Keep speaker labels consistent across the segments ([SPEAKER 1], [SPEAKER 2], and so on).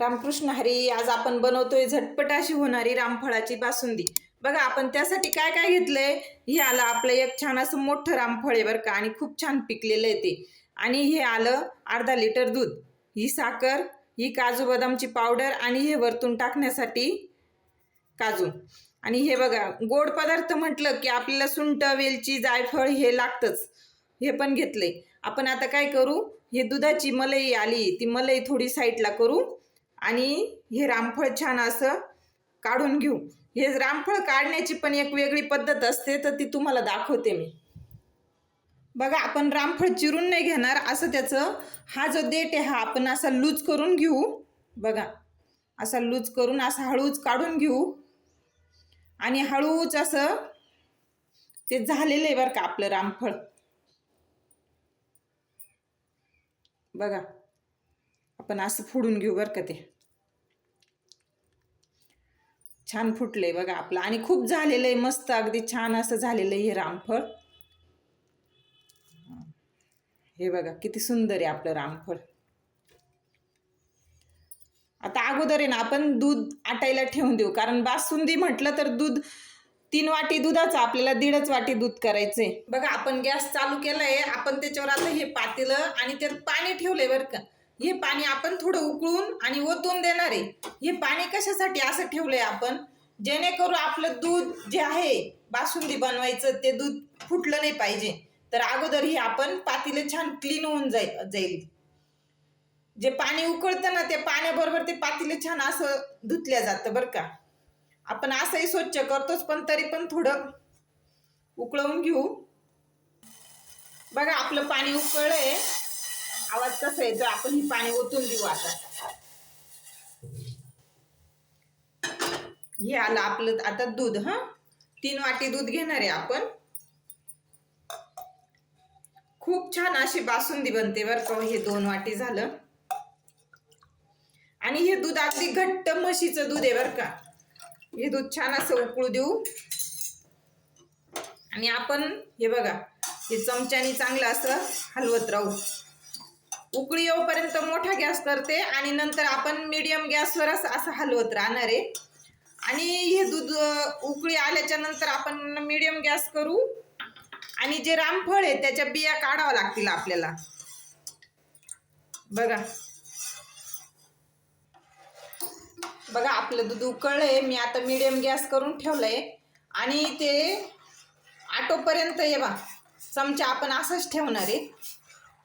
[SPEAKER 1] रामकृष्ण हरी आज आपण बनवतोय झटपट अशी होणारी रामफळाची बासुंदी. बघा आपण त्यासाठी काय काय घेतलंय? हे आलं आपलं एक छान असं मोठं रामफळ आहे बरं का आणि खूप छान पिकलेलं आहे ते. आणि हे आलं अर्धा लिटर दूध ही साखर ही काजू बदामची पावडर आणि हे वरतून टाकण्यासाठी काजू. आणि हे बघा गोड पदार्थ म्हटलं की आपल्याला सुंठ वेलची जायफळ हे लागतंच. हे पण घेतलंय. आपण आता काय करू? हे दुधाची मलई आली ती मलई थोडी साईडला करू. आणि हे रामफळ छान असं काढून घेऊ. हे रामफळ काढण्याची पण एक वेगळी पद्धत असते तर ती तुम्हाला दाखवते मी. बघा आपण रामफळ चिरून नाही घेणार असं त्याचं हा जो देठ आहे हा आपण असा लूज करून घेऊ. बघा असा लूज करून असा हळूच काढून घेऊ. आणि हळूच असं ते झालेलं आहे बरं का आपलं रामफळ. बघा. आपण असं फोडून घेऊ बरं का ते. छान फुटलंय बघा आपलं. आणि खूप झालेलं आहे मस्त अगदी छान असं झालेलं आहे हे रामफळ. हे बघा किती सुंदर आहे आपलं रामफळ. आता अगोदर आहे ना आपण दूध आटायला ठेवून देऊ. कारण बासुंदी म्हटलं तर दूध तीन वाटी दुधाचं आपल्याला दीडच वाटी दूध करायचंय. बघा आपण गॅस चालू केलाय आपण त्याच्यावर आता हे पातेलं आणि त्यात पाणी ठेवलंय बरं का. हे पाणी आपण थोडं उकळून आणि ओतून देणार आहे. हे पाणी कशासाठी असं ठेवलंय आपण? जेणेकरून आपलं दूध जे आहे बासुंदी बनवायचं ते दूध फुटलं नाही पाहिजे. तर अगोदर ही आपण पातीले छान क्लीन होऊन जाईल जाईल. जे पाणी उकळतं ना ते पाण्याबरोबर ते पातीले छान असं धुतल्या जातं बरं का. आपण असंही स्वच्छ करतोच पण तरी पण थोडं उकळवून घेऊ. बघा आपलं पाणी उकळलंय. आवाज कसा येतो आपण ही पाणी ओतून देऊ आता. हे आलं आपलं आता दूध हा? तीन वाटी दूध घेणार आहे आपण. खूप छान अशी बासुंदी बनते बरं का हो, हे दोन वाटी झालं. आणि हे दूध अगदी घट्ट म्हशीचं दूध आहे बरं का. हे दूध छान असं उकळू देऊ. आणि आपण हे बघा हे चमच्याने चांगलं असं हलवत राहू. उकळी येऊपर्यंत मोठा गॅस करते आणि नंतर आपण मीडियम गॅसवरच असं हलवत राहणार आहे. आणि हे दूध उकळी आल्याच्यानंतर आपण मीडियम गॅस करू. आणि जे रामफळ आहे त्याच्या बिया काढावं लागतील आपल्याला. बघा. बघा आपलं दूध उकळलंय. मी आता मीडियम गॅस करून ठेवलंय. आणि ते आटोपर्यंत ये बा चमचा आपण असंच ठेवणार आहे.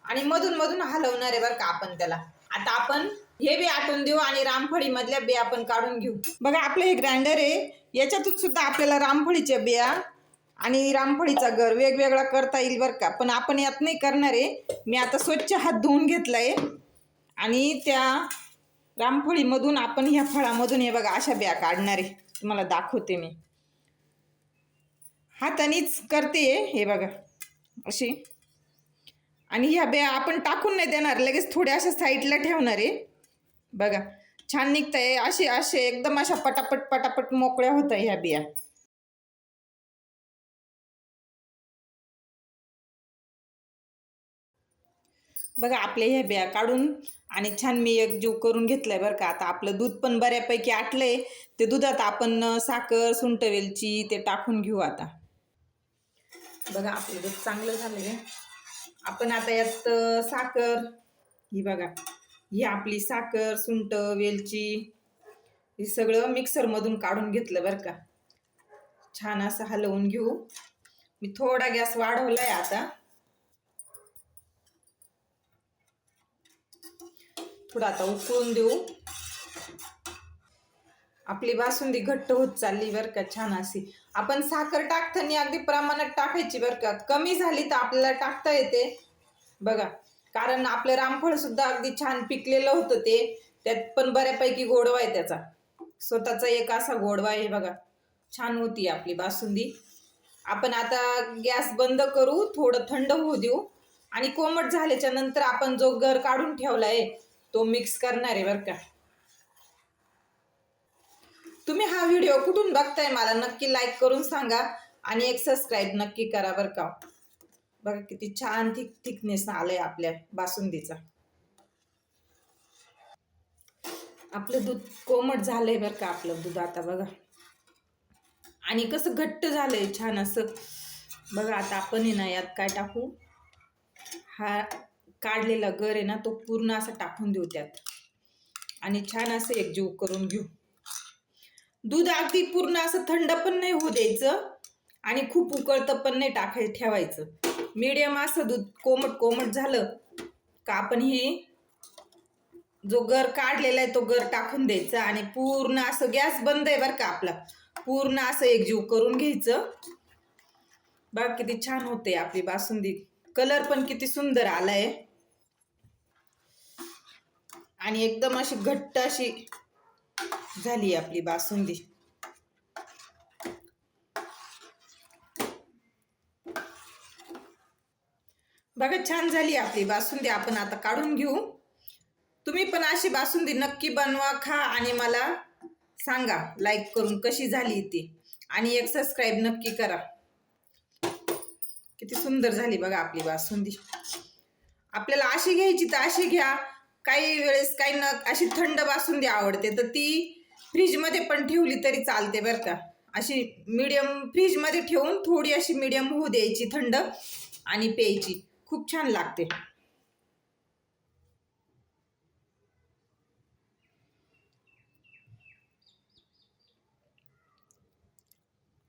[SPEAKER 1] आणि मधून मधून हलवणार आहे बरं का आपण त्याला. आता आपण हे बी आटून देऊ आणि रामफळी मधल्या बिया आपण काढून घेऊ. बघा आपलं हे ग्राइंडर आहे. याच्यातून सुद्धा आपल्याला रामफळीच्या बिया आणि रामफळीचा गर वेगवेगळा करता येईल बरं का. पण आपण यात नाही करणार आहे. मी आता स्वच्छ हात धुवून घेतलाय. आणि त्या रामफळीमधून आपण ह्या फळामधून हे बघा अशा बिया काढणार आहे. तुम्हाला दाखवते मी. हातानेच करते हे बघा. अशी. आणि ह्या बिया आपण टाकून नाही देणार लगेच थोड्या अशा साईडला ठेवणार आहे. बघा छान निघतंय. असे असे एकदम अशा पटापट पटापट मोकळ्या होत ह्या बिया. बघा आपल्या ह्या बिया काढून आणि छान मी एक जीव करून घेतलाय बरं का. आता आपलं दूध पण बऱ्यापैकी आटलंय. ते दुधात आपण साखर सुंठ वेलची ते टाकून घेऊ आता. बघा आपलं दूध चांगलं झालंय. आपण आता यात साखर. ही बघा. ही आपली साखर सुंठ वेलची हे सगळं मिक्सरमधून काढून घेतलं बरं का. छान असं हलवून घेऊ. मी थोडा गॅस वाढवलाय आता. थोडा आता उकळून देऊ. आपली बासुंदी घट्ट होत चालली बरं का छान अशी. आपण साखर टाकताना अगदी प्रमाणात टाकायची बरं का. कमी झाली तर आपल्याला टाकता येते. बघा कारण आपलं रामफळ सुद्धा अगदी छान पिकलेलं होतं ते. त्यात पण बऱ्यापैकी गोडवा आहे त्याचा. स्वतःचा एक असा गोडवा आहे बघा. छान होती आपली बासुंदी. आपण आता गॅस बंद करू थोडं थंड होऊ देऊ. आणि कोमट झाल्याच्यानंतर आपण जो गर काढून ठेवला आहे तो मिक्स करणार आहे बरं का. तुम्ही हा व्हिडिओ कुठून बघताय मला नक्की लाईक करून सांगा आणि एक सबस्क्राईब नक्की करा बरं का. बघा किती छान थिक थिकनेस आलंय आपल्या बासुंदीचा. आपलं दूध कोमट झालंय बरं का आपलं दूध आता बघा. आणि कसं घट्ट झालंय छान असं. बघा आता आपण आहे ना यात काय टाकू? हा काढलेला गर आहे ना तो पूर्ण असा टाकून देऊ त्यात. आणि छान असं एकजीव करून घेऊ. दूध अगदी पूर्ण असं थंड पण नाही होऊ द्यायचं आणि खूप उकळतं पण नाही टाकाय ठेवायचं. मीडियम असं दूध कोमट कोमट झालं का आपण ही जो गर काढलेला आहे तो गर टाकून द्यायचा आणि पूर्ण असं गॅस बंद आहे बरं का आपला. पूर्ण असं एकजीव करून घ्यायचं. बघ किती छान होते आपली बासुंदी. कलर पण किती सुंदर आलाय. आणि एकदम अशी घट्ट अशी झाली आपली बासुंदी. बघा छान झाली आपली बासुंदी. आपण आता काढून घेऊ. तुम्ही पण अशी बासुंदी नक्की बनवा खा आणि मला सांगा लाईक करून कशी झाली ती. आणि एक सबस्क्राईब नक्की करा. किती सुंदर झाली बघा आपली बासुंदी. आपल्याला अशी घ्यायची तर अशी घ्या. काही वेळेस काही न अशी थंड बासुंदी आवडते तर ती फ्रीजमध्ये पण ठेवली तरी चालते बरं का. अशी मीडियम फ्रीजमध्ये ठेवून थोडी अशी मीडियम होऊ द्यायची थंड आणि प्यायची. खूप छान लागते.